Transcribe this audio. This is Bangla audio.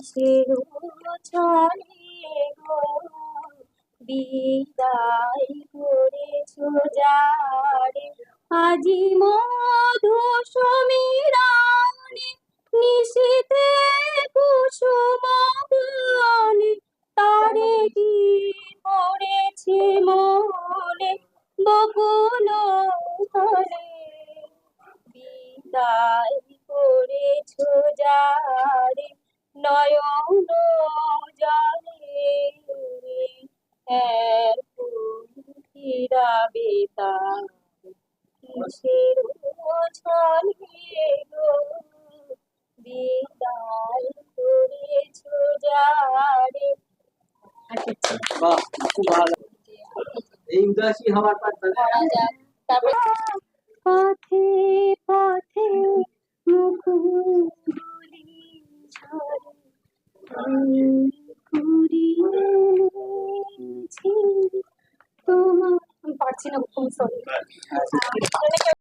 কিসের ছলে গো বিদায় করেছ যারে আজি মধু সমীরণে নিশীতে কুসুম বনে তারে কি পড়েছে মনে বকুল বিদায় নয়ন এক ফিরাবে তার কিসের ছলে গো বিদায় করেছ যারে বাহ, খুব ভালো। এই উদাসী হওয়ার পর পারছি না খুব সরি